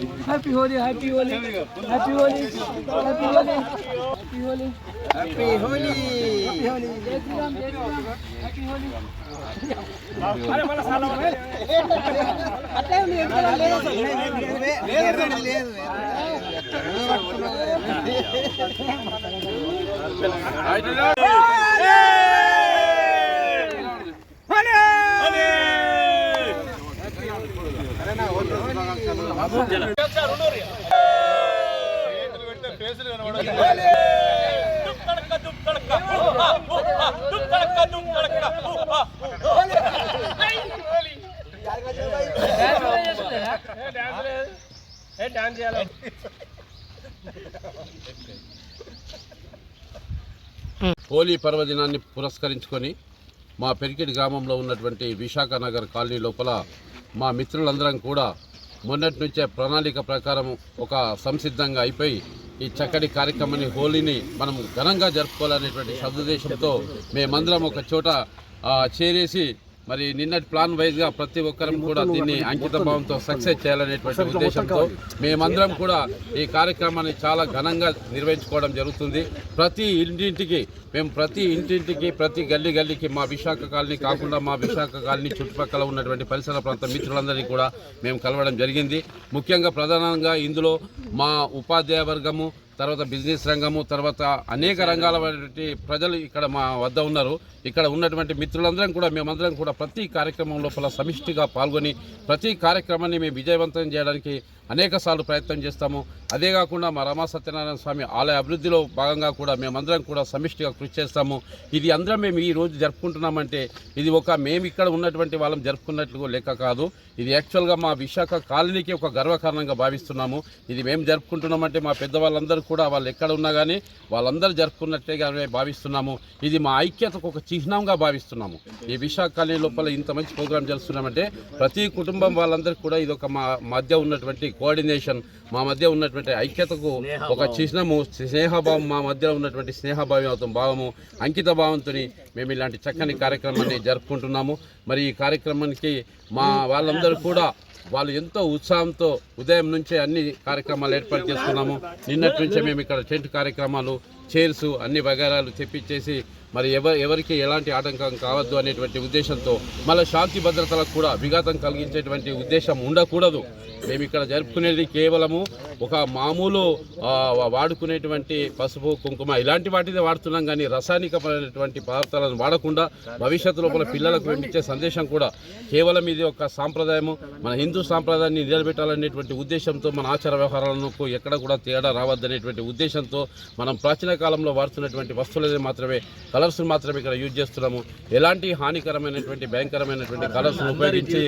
Happy Holi happy Holi happy Holi happy Holi happy Holi happy Holi happy Holi జై శ్రీరామ్ జై Sriram happy Holi అట్లే ఉంది వెనకాల లేదు అసలు. లేదు లేదు హోలీ పర్వదినాన్ని పురస్కరించుకొని మా పెరికిడి గ్రామంలో ఉన్నటువంటి విశాఖ నగర్ కాలనీ లోపల మా మిత్రులందరం కూడా మొన్నటి నుంచే ప్రణాళిక ప్రకారం ఒక సంసిద్ధంగా అయిపోయి ఈ చక్కటి కార్యక్రమాన్ని హోలీని మనం ఘనంగా జరుపుకోవాలనేటువంటి సదుద్దేశంతో మేమందరం ఒక చోట చేరేసి మరి నిన్నటి ప్లాన్ వైజ్గా ప్రతి ఒక్కరం కూడా దీన్ని అంకిత భావంతో సక్సెస్ చేయాలనేటువంటి ఉద్దేశంతో మేమందరం కూడా ఈ కార్యక్రమాన్ని చాలా ఘనంగా నిర్వహించుకోవడం జరుగుతుంది. ప్రతి ఇంటింటికి మేము ప్రతి ఇంటింటికి ప్రతి గల్లీ గల్లీకి మా విశాఖ కాలనీ కాకుండా మా విశాఖ కాలనీ చుట్టుపక్కల ఉన్నటువంటి పరిసర ప్రాంత మిత్రులందరినీ కూడా మేము కలవడం జరిగింది. ముఖ్యంగా ప్రధానంగా ఇందులో మా ఉపాధ్యాయ వర్గము తర్వాత బిజినెస్ రంగము తర్వాత అనేక రంగాల ప్రజలు ఇక్కడ మా వద్ద ఉన్నారు. ఇక్కడ ఉన్నటువంటి మిత్రులందరం కూడా మేమందరం కూడా ప్రతి కార్యక్రమం లోపల సమిష్టిగా పాల్గొని ప్రతి కార్యక్రమాన్ని మేము విజయవంతం చేయడానికి అనేక సార్లు ప్రయత్నం చేస్తాము. అదే కాకుండా మా రమా సత్యనారాయణ స్వామి ఆలయ అభివృద్ధిలో భాగంగా కూడా మేమందరం కూడా సమిష్టిగా కృషి చేస్తాము. ఇది అందరం మేము ఈ రోజు జరుపుకుంటున్నామంటే ఇది ఒక మేము ఇక్కడ ఉన్నటువంటి వాళ్ళం జరుపుకున్నట్లు లెక్క కాదు. ఇది యాక్చువల్గా మా విశాఖ కాలనీకి ఒక గర్వకారణంగా భావిస్తున్నాము. ఇది మేము జరుపుకుంటున్నామంటే మా పెద్దవాళ్ళందరూ కూడా వాళ్ళు ఎక్కడ ఉన్నా కానీ వాళ్ళందరూ జరుపుకున్నట్టుగా మేము భావిస్తున్నాము. ఇది మా ఐక్యతకు ఒక చిహ్నంగా భావిస్తున్నాము. ఈ విశాఖ కాలనీ లోపల ఇంత మంచి ప్రోగ్రాం చేస్తున్నామంటే ప్రతి కుటుంబం వాళ్ళందరికీ కూడా ఇది ఒక మా మధ్య ఉన్నటువంటి కోఆర్డినేషన్ మా మధ్య ఉన్నటువంటి ఐక్యతకు ఒక చిహ్నము స్నేహభావం మా మధ్య ఉన్నటువంటి స్నేహభావం భావము అంకిత భావంతో మేము ఇలాంటి చక్కని కార్యక్రమాన్ని జరుపుకుంటున్నాము. మరి ఈ కార్యక్రమానికి మా వాళ్ళందరూ కూడా వాళ్ళు ఎంతో ఉత్సాహంతో ఉదయం నుంచే అన్ని కార్యక్రమాలు ఏర్పాటు చేసుకున్నాము. నిన్నటి నుంచే మేము ఇక్కడ టెంట్ కార్యక్రమాలు చైర్స్ అన్ని బగారాలు తెప్పించేసి మరి ఎవరు ఎవరికి ఎలాంటి ఆటంకం కావద్దు అనేటువంటి ఉద్దేశంతో మళ్ళీ శాంతి భద్రతలకు కూడా విఘాతం కలిగించేటువంటి ఉద్దేశం ఉండకూడదు. మేము ఇక్కడ జరుపుకునేది కేవలము ఒక మామూలు వాడుకునేటువంటి పసుపు కుంకుమ ఇలాంటి వాటిని వాడుతున్నాం కానీ రసాయనికమైనటువంటి పదార్థాలను వాడకుండా భవిష్యత్తు లోపల పిల్లలకు మేము సందేశం కూడా కేవలం ఇది ఒక సాంప్రదాయము. మన హిందూ సాంప్రదాయాన్ని నిలబెట్టాలనేటువంటి ఉద్దేశంతో మన ఆచార వ్యవహారాలకు ఎక్కడ కూడా తేడా రావద్దనేటువంటి ఉద్దేశంతో మనం ప్రాచీన కాలంలో వాడుతున్నటువంటి వస్తువులని మాత్రమే కలర్స్ మాత్రమే ఇక్కడ యూజ్ చేస్తున్నాము. ఎలాంటి హానికరమైనటువంటి భయంకరమైనటువంటి కలర్స్ ఉపయోగించి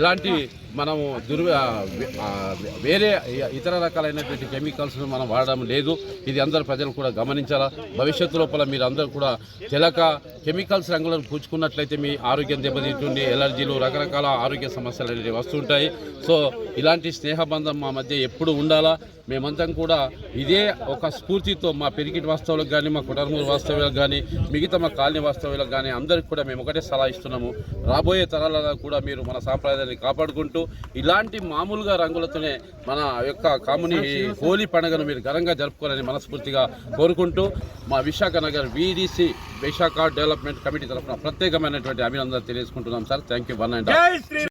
ఎలాంటి మనము దుర్ వేరే ఇతర రకాలైనటువంటి కెమికల్స్ను మనం వాడడం లేదు. ఇది అందరు ప్రజలు కూడా గమనించాలా? భవిష్యత్తు లోపల మీరు అందరూ కూడా తెలక కెమికల్స్ రంగులను పూచుకున్నట్లయితే మీ ఆరోగ్యం దెబ్బతింటుంది. ఎలర్జీలు రకరకాల ఆరోగ్య సమస్యలు అనేవి వస్తుంటాయి. సో ఇలాంటి స్నేహబంధం మా మధ్య ఎప్పుడు ఉండాలా? మేమంతా కూడా ఇదే ఒక స్ఫూర్తితో మా పెరిగిటి వాస్తవులకు కానీ మా కుటుంబ వాస్తవ్యాలకు కానీ మిగతా మా కాలనీ వాస్తవ్యాలకు కానీ అందరికి కూడా మేము ఒకటే సలహా ఇస్తున్నాము. రాబోయే తరాలలో కూడా మీరు మన సాంప్రదాయాన్ని కాపాడుకుంటూ ఇలాంటి మామూలుగా రంగులతోనే మన యొక్క కాముని హోలీ పండుగను మీరు ఘనంగా జరుపుకోవాలని మనస్ఫూర్తిగా కోరుకుంటూ మా Visakha Nagar VDC Visakha development committee తరఫున ప్రత్యేకమైనటువంటి అభినందనలు తెలియజేసుకుంటున్నాం sir. Thank you one and